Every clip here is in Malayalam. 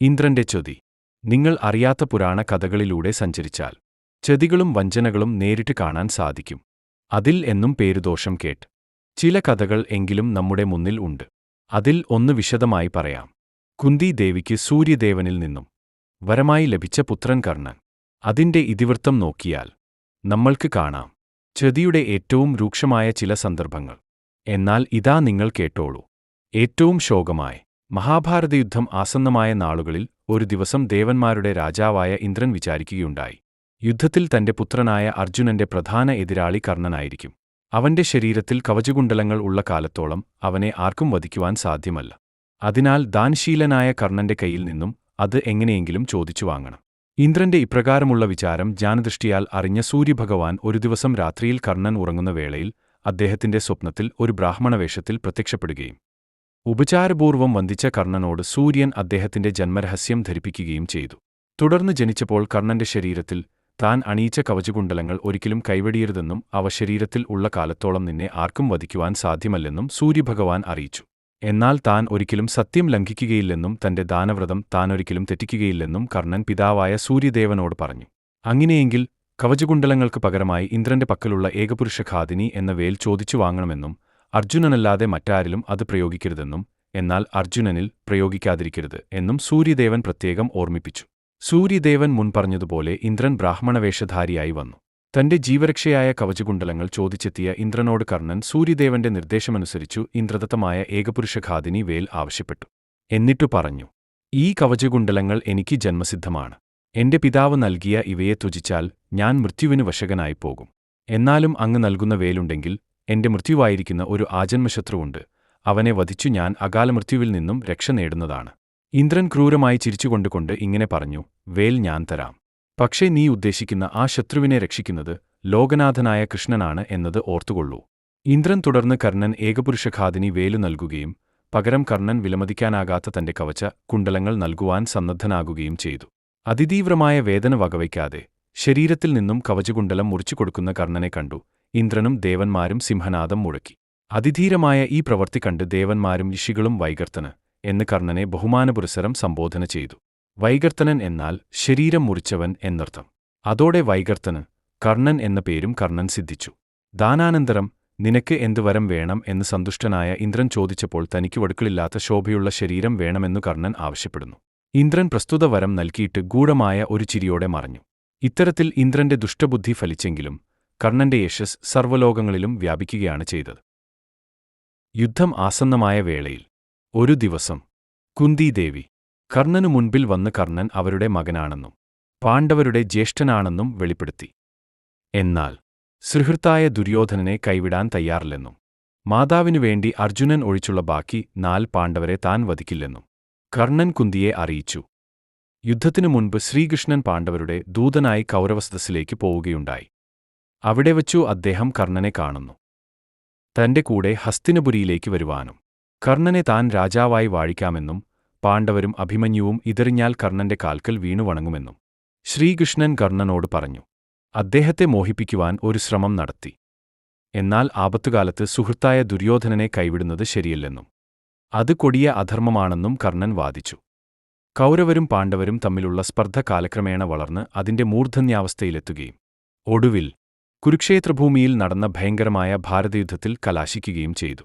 ഇന്ദ്രന്റെ ചൊതി. നിങ്ങൾ അറിയാത്ത പുരാണ കഥകളിലൂടെ സഞ്ചരിച്ചാൽ ചതികളും വഞ്ചനകളും നേരിട്ട് കാണാൻ സാധിക്കും. അതിൽ എന്നും പേരുദോഷം കേട്ട്. ചില കഥകൾ എങ്കിലും നമ്മുടെ മുന്നിൽ ഉണ്ട്. അതിൽ ഒന്ന് വിശദമായി പറയാം. കുന്തി ദേവിക്ക് സൂര്യദേവനിൽ നിന്നും വരമായി ലഭിച്ച പുത്രൻ കർണൻ. അതിന്റെ ഇതിവൃത്തം നോക്കിയാൽ നമ്മൾക്ക് കാണാം. ചതിയുടെ ഏറ്റവും രൂക്ഷമായ ചില സന്ദർഭങ്ങൾ. എന്നാൽ ഇതാ നിങ്ങൾ കേട്ടോളൂ. ഏറ്റവും ശോകമായി. മഹാഭാരതയുദ്ധം ആസന്നമായ നാളുകളിൽ ഒരു ദിവസം ദേവന്മാരുടെ രാജാവായ ഇന്ദ്രൻ വിചാരിക്കുകയുണ്ടായി. യുദ്ധത്തിൽ തന്റെ പുത്രനായ അർജുനന്റെ പ്രധാന എതിരാളി കർണനായിരിക്കും. അവന്റെ ശരീരത്തിൽ കവചകുണ്ടലങ്ങൾ ഉള്ള കാലത്തോളം അവനെ ആർക്കും വധിക്കുവാൻ സാധ്യമല്ല. അതിനാൽ ദാൻശീലനായ കർണന്റെ കയ്യിൽ നിന്നും അത് എങ്ങനെയെങ്കിലും ചോദിച്ചു വാങ്ങണം. ഇന്ദ്രന്റെ ഇപ്രകാരമുള്ള വിചാരം ജാനദൃഷ്ടിയാൽ അറിഞ്ഞ സൂര്യഭഗവാൻ ഒരു ദിവസം രാത്രിയിൽ കർണൻ ഉറങ്ങുന്ന വേളയിൽ അദ്ദേഹത്തിന്റെ സ്വപ്നത്തിൽ ഒരു ബ്രാഹ്മണവേഷത്തിൽ പ്രത്യക്ഷപ്പെടുകയും ഉപചാരപൂർവം വന്ദിച്ച കർണനോട് സൂര്യൻ അദ്ദേഹത്തിന്റെ ജന്മരഹസ്യം ധരിപ്പിക്കുകയും ചെയ്തു. തുടർന്ന് ജനിച്ചപ്പോൾ കർണന്റെ ശരീരത്തിൽ താൻ അണിയിച്ച കവചകുണ്ടലങ്ങൾ ഒരിക്കലും കൈവെടിയരുതെന്നും അവ ശരീരത്തിൽ ഉള്ള കാലത്തോളം നിന്നെ ആർക്കും വധിക്കുവാൻ സാധ്യമല്ലെന്നും സൂര്യഭഗവാൻ അറിയിച്ചു. എന്നാൽ താൻ ഒരിക്കലും സത്യം ലംഘിക്കുകയില്ലെന്നും തന്റെ ദാനവ്രതം താനൊരിക്കലും തെറ്റിക്കുകയില്ലെന്നും കർണൻ പിതാവായ സൂര്യദേവനോട് പറഞ്ഞു. അങ്ങനെയെങ്കിൽ കവചകുണ്ടലങ്ങൾക്ക് പകരമായി ഇന്ദ്രന്റെ പക്കലുള്ള ഏകപുരുഷഘാതിനി എന്ന വേൽ ചോദിച്ചു വാങ്ങണമെന്നും അർജുനനല്ലാതെ മറ്റാരിലും അത് പ്രയോഗിക്കരുതെന്നും എന്നാൽ അർജുനനിൽ പ്രയോഗിക്കാതിരിക്കരുത് എന്നും സൂര്യദേവൻ പ്രത്യേകം ഓർമ്മിപ്പിച്ചു. സൂര്യദേവൻ മുൻപറഞ്ഞതുപോലെ ഇന്ദ്രൻ ബ്രാഹ്മണവേഷധാരിയായി വന്നു. തന്റെ ജീവരക്ഷയായ കവചകുണ്ടലങ്ങൾ ചോദിച്ചെത്തിയ ഇന്ദ്രനോട് കർണൻ സൂര്യദേവന്റെ നിർദ്ദേശമനുസരിച്ചു ഇന്ദ്രദത്തമായ ഏകപുരുഷഘാതിനി വേൽ ആവശ്യപ്പെട്ടു. എന്നിട്ടു പറഞ്ഞു ഈ കവചകുണ്ടലങ്ങൾ എനിക്ക് ജന്മസിദ്ധമാണ്. എന്റെ പിതാവ് നൽകിയ ഇവയെ ത്വജിച്ചാൽ ഞാൻ മൃത്യുവിന് വശകനായി പോകും. എന്നാലും അങ്ങ് നൽകുന്ന വേലുണ്ടെങ്കിൽ എന്റെ മൃത്യുവായിരിക്കുന്ന ഒരു ആജന്മശത്രുവുണ്ട്. അവനെ വധിച്ചു ഞാൻ അകാലമൃത്യുവിൽ നിന്നും രക്ഷ നേടുന്നതാണ്. ഇന്ദ്രൻ ക്രൂരമായി ചിരിച്ചുകൊണ്ടുകൊണ്ട് ഇങ്ങനെ പറഞ്ഞു വേൽ ഞാൻ തരാം. പക്ഷേ നീ ഉദ്ദേശിക്കുന്ന ആ ശത്രുവിനെ രക്ഷിക്കുന്നത് ലോകനാഥനായ കൃഷ്ണനാണ് എന്നത് ഓർത്തുകൊള്ളൂ. ഇന്ദ്രൻ തുടർന്ന് കർണൻ ഏകപുരുഷഘാതിനി വേലു നൽകുകയും പകരം കർണൻ വിലമതിക്കാനാകാത്ത തന്റെ കവച കുണ്ടലങ്ങൾ നൽകുവാൻ സന്നദ്ധനാകുകയും ചെയ്തു. അതിതീവ്രമായ വേദന വകവയ്ക്കാതെ ശരീരത്തിൽ നിന്നും കവചകുണ്ടലം മുറിച്ചുകൊടുക്കുന്ന കർണനെ കണ്ടു. ഇന്ദ്രനും ദേവന്മാരും സിംഹനാദം മുഴക്കി. അതിധീരമായ ഈ പ്രവൃത്തി കണ്ട് ദേവന്മാരും ഋഷികളും വൈകർത്തന് എന്ന് കർണനെ ബഹുമാനപുരസരം സംബോധന ചെയ്തു. വൈകർത്തനൻ എന്നാൽ ശരീരം മുറിച്ചവൻ എന്നർത്ഥം. അതോടെ വൈകർത്തന് കർണൻ എന്ന പേരും കർണൻ സിദ്ധിച്ചു. ദാനാനന്തരം നിനക്ക് എന്തു വരം വേണം എന്ന് സന്തുഷ്ടനായ ഇന്ദ്രൻ ചോദിച്ചപ്പോൾ തനിക്ക് വടുക്കളില്ലാത്ത ശോഭയുള്ള ശരീരം വേണമെന്നു കർണൻ ആവശ്യപ്പെടുന്നു. ഇന്ദ്രൻ പ്രസ്തുത വരം നൽകിയിട്ട് ഗൂഢമായ ഒരു ചിരിയോടെ മറഞ്ഞു. ഇത്തരത്തിൽ ഇന്ദ്രന്റെ ദുഷ്ടബുദ്ധി ഫലിച്ചെങ്കിലും കർണന്റെ യശസ് സർവലോകങ്ങളിലും വ്യാപിക്കുകയാണ് ചെയ്തത്. യുദ്ധം ആസന്നമായ വേളയിൽ ഒരു ദിവസം കുന്തിദേവി കർണനു മുൻപിൽ വന്ന് കർണൻ അവരുടെ മകനാണെന്നും പാണ്ഡവരുടെ ജ്യേഷ്ഠനാണെന്നും വെളിപ്പെടുത്തി. എന്നാൽ സുഹൃത്തായ ദുര്യോധനനെ കൈവിടാൻ തയ്യാറില്ലെന്നും മാതാവിനു വേണ്ടി അർജുനൻ ഒഴിച്ചുള്ള ബാക്കി നാൽ പാണ്ഡവരെ താൻ വധിക്കില്ലെന്നും കർണൻ കുന്തിയെ അറിയിച്ചു. യുദ്ധത്തിനു മുൻപ് ശ്രീകൃഷ്ണൻ പാണ്ഡവരുടെ ദൂതനായി കൗരവസദസ്സിലേക്ക് പോവുകയുണ്ടായി. അവിടെ വച്ചു അദ്ദേഹം കർണനെ കാണുന്നു. തന്റെ കൂടെ ഹസ്തിനപുരിയിലേക്ക് വരുവാനും കർണനെ താൻ രാജാവായി വാഴിക്കാമെന്നും പാണ്ഡവരും അഭിമന്യുവും ഇതെറിഞ്ഞാൽ കർണന്റെ കാൽക്കൽ വീണുവണങ്ങുമെന്നും ശ്രീകൃഷ്ണൻ കർണനോട് പറഞ്ഞു. അദ്ദേഹത്തെ മോഹിപ്പിക്കുവാൻ ഒരു ശ്രമം നടത്തി. എന്നാൽ ആപത്തുകാലത്ത് സുഹൃത്തായ ദുര്യോധനനെ കൈവിടുന്നത് ശരിയല്ലെന്നും അത് കൊടിയ അധർമ്മമാണെന്നും കർണൻ വാദിച്ചു. കൗരവരും പാണ്ഡവരും തമ്മിലുള്ള സ്പർദ്ധ കാലക്രമേണ വളർന്ന് അതിന്റെ മൂർധന്യാവസ്ഥയിലെത്തുകയും ഒടുവിൽ കുരുക്ഷേത്രഭൂമിയിൽ നടന്ന ഭയങ്കരമായ ഭാരതയുദ്ധത്തിൽ കലാശിക്കുകയും ചെയ്തു.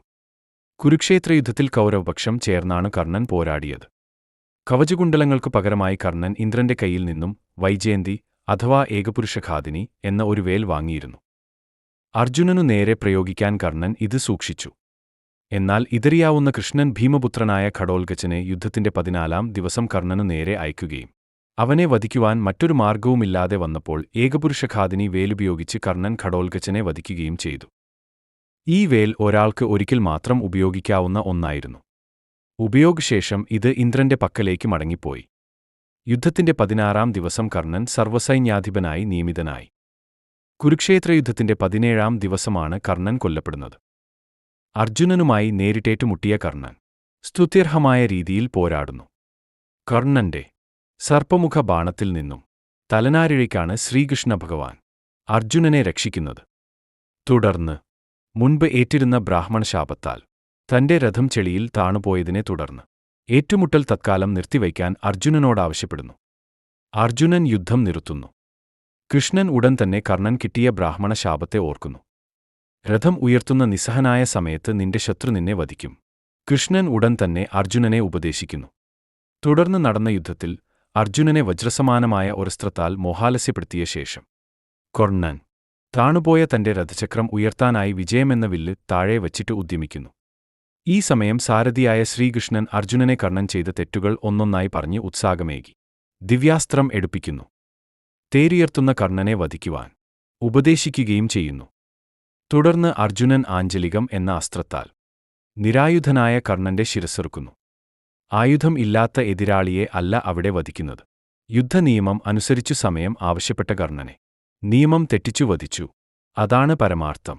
കുരുക്ഷേത്ര കുരുക്ഷേത്രയുദ്ധത്തിൽ കൗരവപക്ഷം ചേർന്നാണ് കർണൻ പോരാടിയത്. കവചകുണ്ടലങ്ങൾക്ക് പകരമായി കർണൻ ഇന്ദ്രന്റെ കയ്യിൽ നിന്നും വൈജയന്തി അഥവാ ഏകപുരുഷഘാതിനി എന്ന ഒരു വേൽ വാങ്ങിയിരുന്നു. അർജുനനു നേരെ പ്രയോഗിക്കാൻ കർണൻ ഇത് സൂക്ഷിച്ചു. എന്നാൽ ഇതറിയാവുന്ന കൃഷ്ണൻ ഭീമപുത്രനായ ഖഡോൽഗച്ചനെ യുദ്ധത്തിന്റെ പതിനാലാം ദിവസം കർണനു നേരെ അയക്കുകയും അവനെ വധിക്കുവാൻ മറ്റൊരു മാർഗവുമില്ലാതെ വന്നപ്പോൾ ഏകപുരുഷഘാതിനി വേലുപയോഗിച്ച് കർണൻ ഘടോൽഗച്ചനെ വധിക്കുകയും ചെയ്തു. ഈ വേൽ ഒരാൾക്ക് ഒരിക്കൽ മാത്രം ഉപയോഗിക്കാവുന്ന ഒന്നായിരുന്നു. ഉപയോഗശേഷം ഇത് ഇന്ദ്രന്റെ പക്കലേക്ക് മടങ്ങിപ്പോയി. യുദ്ധത്തിന്റെ പതിനാറാം ദിവസം കർണൻ സർവസൈന്യാധിപനായി നിയമിതനായി. കുരുക്ഷേത്രയുദ്ധത്തിന്റെ പതിനേഴാം ദിവസമാണ് കർണൻ കൊല്ലപ്പെടുന്നത്. അർജുനനുമായി നേരിട്ടേറ്റുമുട്ടിയ കർണൻ സ്തുത്യർഹമായ രീതിയിൽ പോരാടുന്നു. കർണന്റെ സർപ്പമുഖ ബാണത്തിൽ നിന്നും തലനാരിഴയ്ക്കാണ് ശ്രീകൃഷ്ണ ഭഗവാൻ അർജുനനെ രക്ഷിക്കുന്നത്. തുടർന്ന് മുൻപ് ഏറ്റിരുന്ന ബ്രാഹ്മണ ശാപത്താൽ തന്റെ രഥം ചെളിയിൽ താണുപോയതിനെ തുടർന്ന് ഏറ്റുമുട്ടൽ തത്കാലം നിർത്തിവയ്ക്കാൻ അർജുനനോടാവശ്യപ്പെടുന്നു അർജുനൻ യുദ്ധം നിർത്തുന്നു കൃഷ്ണൻ ഉടൻ തന്നെ കർണൻ കിട്ടിയ ബ്രാഹ്മണ ശാപത്തെ ഓർക്കുന്നു. രഥം ഉയർത്തുന്ന നിസ്സഹനായ സമയത്ത് നിന്റെ ശത്രു നിന്നെ വധിക്കും. കൃഷ്ണൻ ഉടൻ തന്നെ അർജുനനെ ഉപദേശിക്കുന്നു. തുടർന്ന് നടന്ന യുദ്ധത്തിൽ അർജുനനെ വജ്രസമാനമായ ഒരസ്ത്രത്താൽ മോഹാലസ്യപ്പെടുത്തിയ ശേഷം. കൊർണൻ താണുപോയ തന്റെ രഥചക്രം ഉയർത്താനായി വിജയമെന്ന വില്ല് താഴെ വച്ചിട്ട് ഉദ്യമിക്കുന്നു. ഈ സമയം സാരഥിയായ ശ്രീകൃഷ്ണൻ അർജുനനെ കർണൻ ചെയ്ത തെറ്റുകൾ ഒന്നൊന്നായി പറഞ്ഞ് ഉത്സാഹമേകി. ദിവ്യാസ്ത്രം എടുപ്പിക്കുന്നു. തേരിയർത്തുന്ന കർണനെ വധിക്കുവാൻ ഉപദേശിക്കുകയും ചെയ്യുന്നു. തുടർന്ന് അർജുനൻ ആഞ്ചലികം എന്ന അസ്ത്രത്താൽ നിരായുധനായ കർണന്റെ ശിരസ്സെറുക്കുന്നു. ആയുധം ഇല്ലാത്ത എതിരാളിയെ അല്ല അവിടെ വധിക്കുന്നത്. യുദ്ധനിയമം അനുസരിച്ചു സമയം ആവശ്യപ്പെട്ട കർണനെ നിയമം തെറ്റിച്ചു വധിച്ചു. അതാണ് പരമാർത്ഥം.